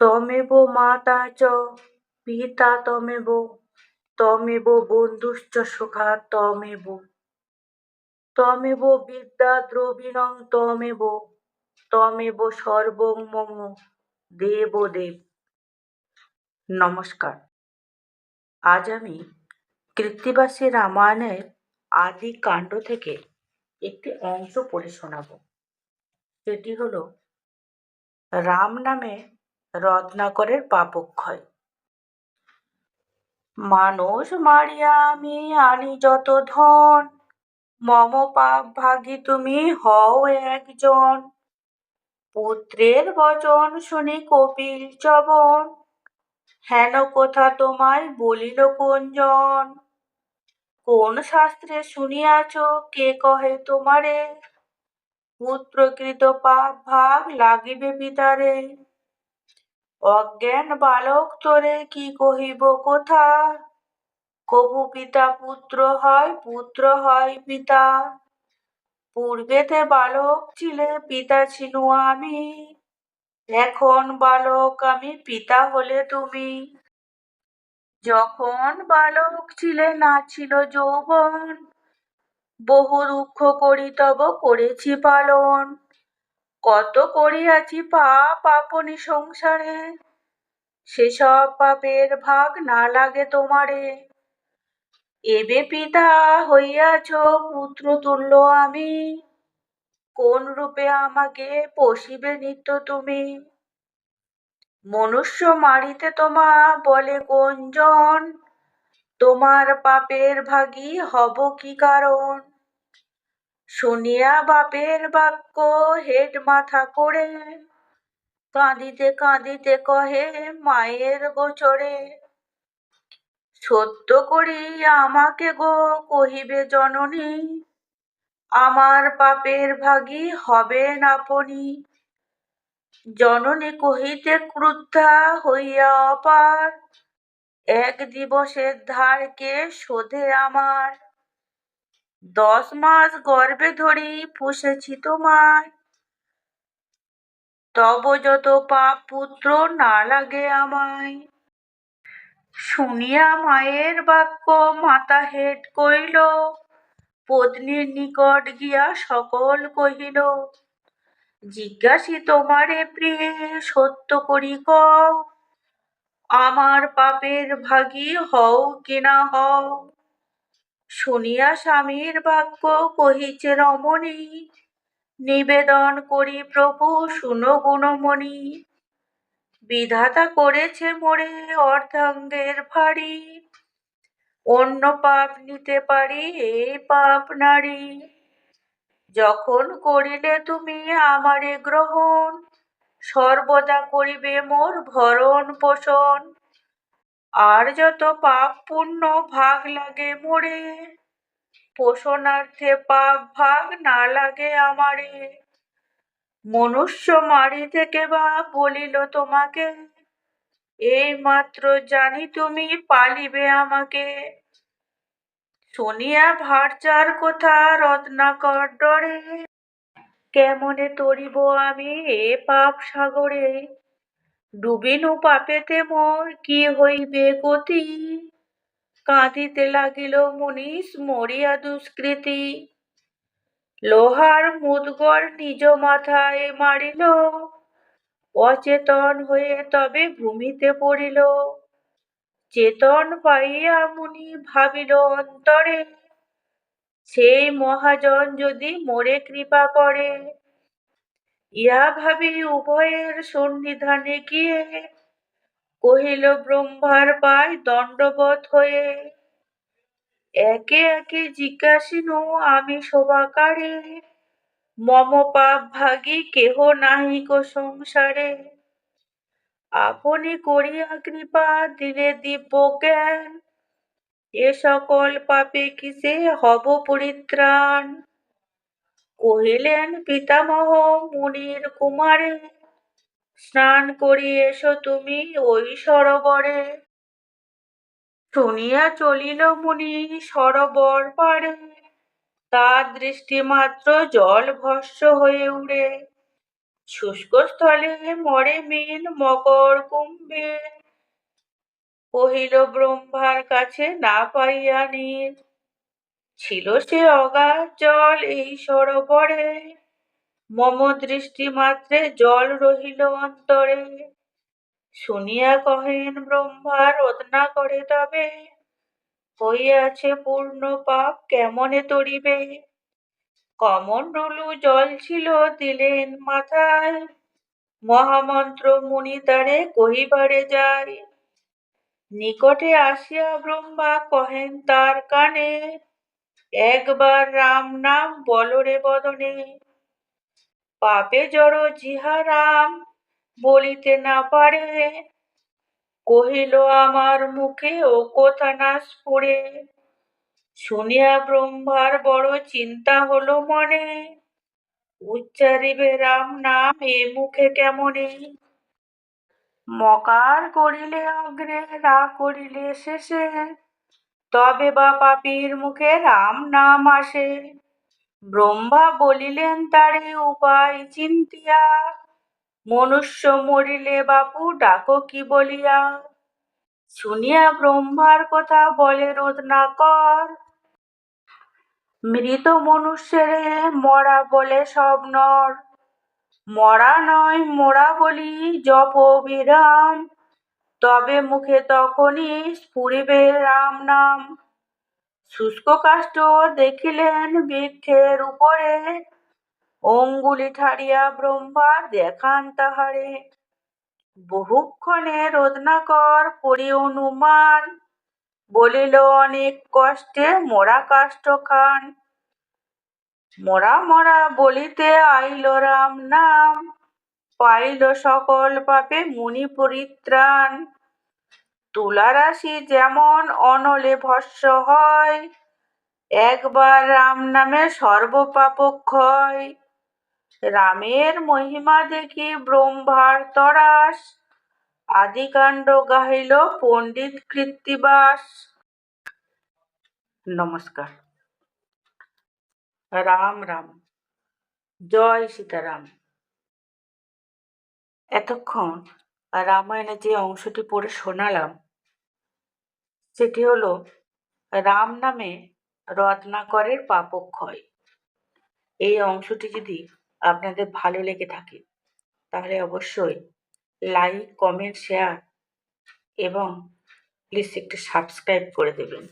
ত্বমেব মাতা চ, পিতা ত্বমেব ত্বমেব বন্ধুশ্চ সখা ত্বমেব ত্বমেব বিদ্যা দ্রবিণং ত্বমেব ত্বমেব সর্বং মম দেবদেব নমস্কার। আজ আমি কৃত্তিবাসী রামায়ণের আদি কাণ্ড থেকে একটি অংশ পড়ে শোনাব। সেটি হলো, রাম নামে রত্নাকরের পাপক্ষয়। মানুষ মারিয়া, আমি আনি যত ধন। মম পাপ ভাগি তুমি হও একজন। পুত্রের বচন শুনি কপিল চবন। হেন কথা তোমায় বলিল কোনজন কোন শাস্ত্রে শুনিয়াছ, কে কহে তোমারে? পুত্রকৃত পাপ ভাগ লাগিবে পিতারে। অজ্ঞান বালক তোরে কি কহিব কথা কবু পিতা পুত্র হয় পুত্র হয় পিতা। পূর্বেতে বালক ছিলে, পিতা ছিল আমি। এখন বালক আমি, পিতা হলে তুমি। যখন বালক ছিলে, না ছিল যৌবন। বহু দুঃখ করি তব করেছি পালন। কত করিয়াছি পাপ, আপনি সংসারে। সেসব পাপের ভাগ না লাগে তোমারে। এবে পিতা হইয়াছ, পুত্র তুল্য আমি। কোন রূপে আমাকে পশিবে নিত্য তুমি? মনুষ্য মারিতে তোমা বলে কোনজন তোমার পাপের ভাগী হব কি কারণ? শুনিয়া বাপের বাক্য হেড মাথা করে। কাঁদিতে কাঁদিতে কহে মায়ের গোচরে, সত্য করি আমাকে গো কহিবে জননী, আমার পাপের ভাগী হবেন আপনি। জননী কহিতে ক্রুদ্ধা হইয়া অপার, এক দিবসের ধারকে শোধে আমার। দশ মাস গর্ভে ধরি পুষেছি তোমায়। তব যত পাপ পুত্র না লাগে আমায়। শুনিয়া মায়ের বাক্য মাতা হেট কইল, পত্নীর নিকট গিয়া সকল কহিল, জিজ্ঞাসি তোমারে প্রিয়ে, সত্য করি কও, আমার পাপের ভাগী হও কিনা হও। শুনিয়া স্বামীর বাক্য কহিছে রমণী, নিবেদন করি প্রভু, শুনো গুণমণি। বিধাতা করেছে মোরে অর্ধাঙ্গের ভারী, অন্য পাপ নিতে পারি এই পাপ নারী। যখন করিলে তুমি আমারে গ্রহণ, সর্বদা করিবে মোর ভরণ পোষণ আর যত পাপ পুণ্য ভাগ লাগে মোরে, পোষণার্থে পাপ ভাগ না লাগে আমারে। মনুষ্য মারি থেকে বা বলিল তোমাকে এই মাত্র জানি তুমি পালিবে আমাকে। শুনিয়া ভারচার কথা রত্নাকর ডরে, কেমনে তরিব আমি এ পাপ সাগরে? ডুবিনু পাপেতে মোর কি হইবে গতি? কাঁদিতে লাগিল মুনিশ মরিয়া দুষ্কৃতি। লোহার মুদগর নিজ মাথায় মারিল, অচেতন হয়ে তবে ভূমিতে পড়িল। চেতন পাইয়া মুনি ভাবিল অন্তরে, সেই মহাজন যদি মোরে কৃপা করে ইহা ভাবি উভয়ের সন্নিধানে গিয়ে কহিল, ব্রহ্মার পায় দণ্ডবত হয়ে। একে একে জিজ্ঞাসিনু, আমি শোভাকারে, মম পাপ ভাগী কেহ নাহি কো সংসারে। আপনি করিয়া কৃপা, দিলে দিব্য জ্ঞান। এ সকল পাপে কিসে হব পরিত্রাণ? কহিলেন, পিতামহ, মুনির কুমারে, স্নান করি এসো তুমি ওই সরোবরে। শুনিয়া চলিল মুনি সরোবর পারে তার দৃষ্টি মাত্র জল ভস্য হয়ে উড়ে। শুষ্ক স্থলে মরে মিল মকর কুম্ভে। কহিল, ব্রহ্মার কাছে না পাইয়া নীর ছিল সে অগাধ জল এই সরোবরে। মম দৃষ্টি মাত্রে জল রহিল অন্তরে। শুনিয়া কহেন ব্রহ্মা রোদনা করে তবে। হইয়াছে পূর্ণ পাপ, কেমনে তরিবে? কমণ্ডলু জল ছিল দিলেন মাথায়। মহামন্ত্র মুনি তারে কহিবারে যায়। নিকটে আসিয়া ব্রহ্মা কহেন, তার কানে একবার রাম নাম বলরে বদনে। পাপে জড় জিহা রাম বলিতে না পারে। কহিল, আমার মুখে ও কথা না স্ফুরে। শুনিয়া ব্রহ্মার বড় চিন্তা হলো মনে। উচ্চারিবে রাম নাম এ মুখে কেমনে? মকার করিলে অগ্রে রা করিলে শেষে তবে বা পাপীর মুখে রাম নাম আসে। ব্রহ্মা বলিলেন, তারে উপায় চিন্তিয়া। মনুষ্য মরিলে বাপু ডাকো কি বলিয়া। শুনিয়া ব্রহ্মার কথা বলে রোধ না কর। মৃত মনুষ্যেরে মরা বলে সব নর। মরা নয়, মোরা বলি জপ বিরাম তবে মুখে তখনই স্ফুরিবে রাম নাম। শুষ্ক কাষ্ট দেখিলেন বৃক্ষের উপরে। অঙ্গুলি ঠাড়িয়া ব্রহ্মা দেখান তাহারে। বহুক্ষণে রোদনাকর করি অনুমান। বলিল, অনেক কষ্টে মোরা কাষ্ঠ খান। মরা মরা বলিতে আইল রাম নাম। পাইল সকল পাপে মুনি পরিত্রাণ। তুলা রাশি যেমন অনলে ভস্য হয়, একবার রাম নামে সর্বপাপ ক্ষয় রামের মহিমা দেখি ব্রহ্মার তরাস আদিকাণ্ড গাহিল পণ্ডিত কৃত্তিবাস। নমস্কার। রাম রাম। জয় সীতারাম। এতক্ষণ রামায়ণে যে অংশটি পড়ে শোনালাম, সেটি হলো রাম নামে রত্নাকরের পাপক্ষয়। এই অংশটি যদি আপনাদের ভালো লেগে থাকে, তাহলে অবশ্যই লাইক কমেন্ট শেয়ার এবং প্লিজ একটু সাবস্ক্রাইব করে দেবেন।